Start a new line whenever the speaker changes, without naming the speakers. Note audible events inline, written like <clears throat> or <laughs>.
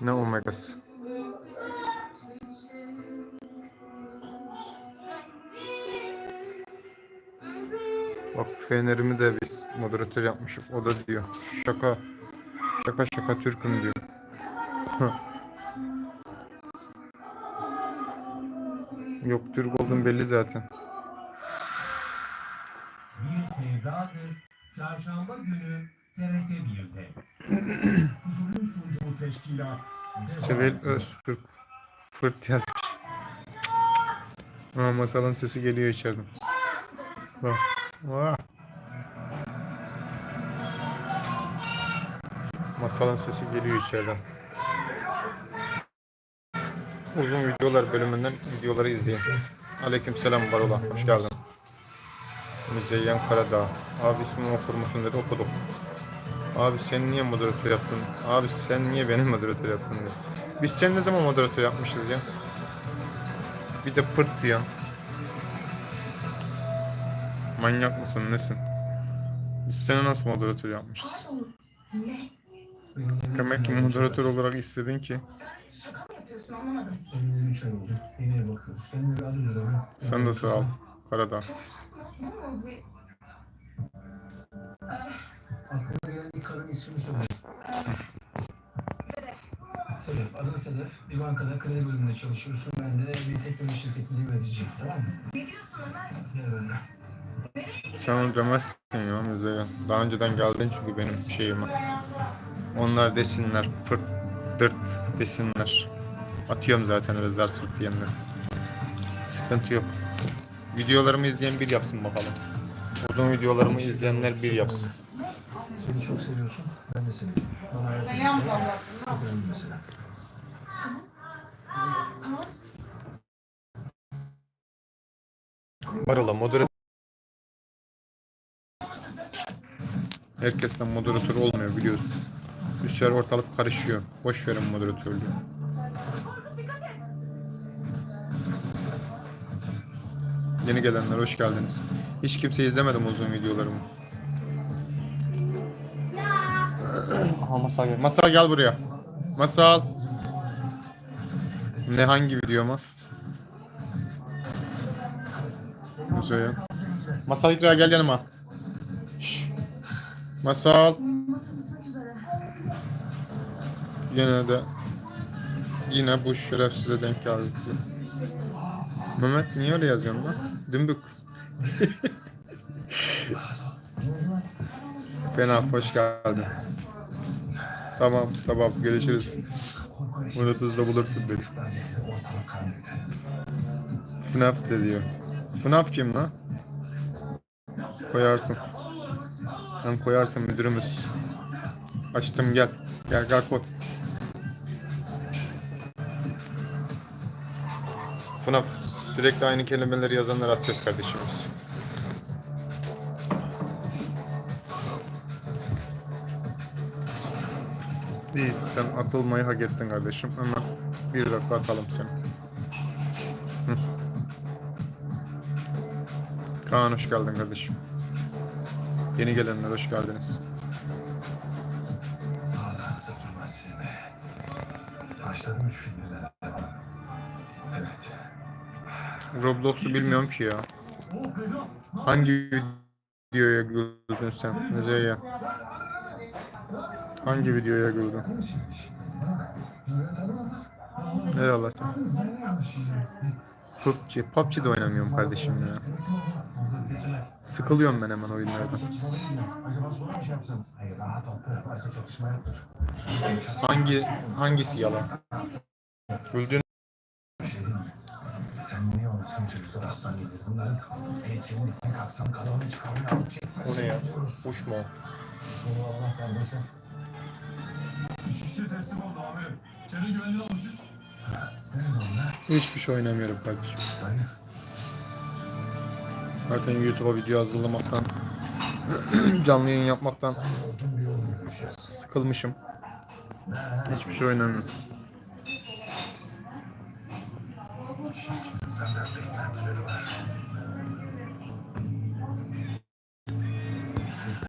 Ne omegası? Bak Fener'imi de biz moderatör yapmışız. O da diyor. Şaka. Şaka şaka Türk'üm diyor. <laughs> Yok Türk olduğum belli zaten.
Bir. Çarşamba günü TRT 1'de. Huzurun sunduğu teşkilat.
Sevel Öztürk. Fırt yazmış. Aa, masalın sesi geliyor içeriden. Bak. Masalın sesi geliyor içeriden. Uzun videolar bölümünden videoları izleyin. Aleyküm selam Barola. Hoş geldin. Müzeyyen Karadağ. Abi ismimi okur musun dedi okudum. Abi sen niye moderatör yaptın? Abi sen niye beni moderatör yaptın? Dedi. Biz sen ne zaman moderatör yapmışız ya? Bir de pırt diyorsun. Manyak mısın nesin? Biz seni nasıl moderatör yapmışız? Demek ki moderatör olarak istedin ki.
Sen şaka mı yapıyorsun anlamadım.
53 ay oldu. Yine bakıyoruz. Kendini bir adım ödeme.
Sen de sağ ol. Karadağ.
Kadın ismini söyle. Sedef. Adın Sedef. Bir bankada kredi bölümünde çalışıyorsun. Ben de bir teknoloji şirketinde yöneticiyim. Tamam mı?
Ne diyorsun Ömer?
Ne?
Sen onu demezsin ya Müzeyyen. Daha önceden geldin çünkü benim şeyime. Onlar desinler. Pırt dırt desinler. Atıyorum zaten öyle zar surt diyenler. Sıkıntı yok. Videolarımı izleyen bir yapsın bakalım. Uzun videolarımı izleyenler bir yapsın.
Seni çok seviyorsun. Ben de seni. Bana hayat
Ben yalnız anlattım. Ne yapıyorsun?
mesela.
Barola moderatör. Herkesten moderatör olmuyor biliyorsun. Bir süre ortalık karışıyor. Boş verin moderatörlüğü. Yeni gelenler hoş geldiniz. Hiç kimse izlemedi mi uzun videolarımı? Aha masal gel. Masal gel buraya. Masal. Ne hangi video mu? Musa'ya. Masal ikra gel yanıma. Masal. Yine de yine bu şerefsize denk geldik. diyor. Mehmet niye öyle yazıyorsun lan? Dümbük. <laughs> Fena hoş geldin. Tamam tamam görüşürüz. Unutuzda bulursun beni. FNAF de diyor. FNAF kim lan? Koyarsın. Sen koyarsın müdürümüz. Açtım gel. Gel gel koy. FNAF sürekli aynı kelimeleri yazanları atıyoruz kardeşimiz. İyi sen atılmayı hak ettin kardeşim. Hemen bir dakika atalım seni. Hı. Kaan hoş geldin kardeşim. Yeni gelenler hoş geldiniz. Roblox'u bilmiyorum ki ya. Hangi videoya güldün sen? Müzeyyen. Hangi videoya güldün? Eyvallah. PUBG. PUBG de oynamıyorum kardeşim ya. Sıkılıyorum ben hemen oyunlardan. Hangi hangisi yalan? Güldün o ne ya? Uç
kişi teslim oldu abi. İçeri güvenli siz.
Hiçbir şey oynamıyorum kardeşim. Zaten YouTube'a video hazırlamaktan, <clears throat> canlı yayın yapmaktan sıkılmışım. Hiçbir şey oynamıyorum.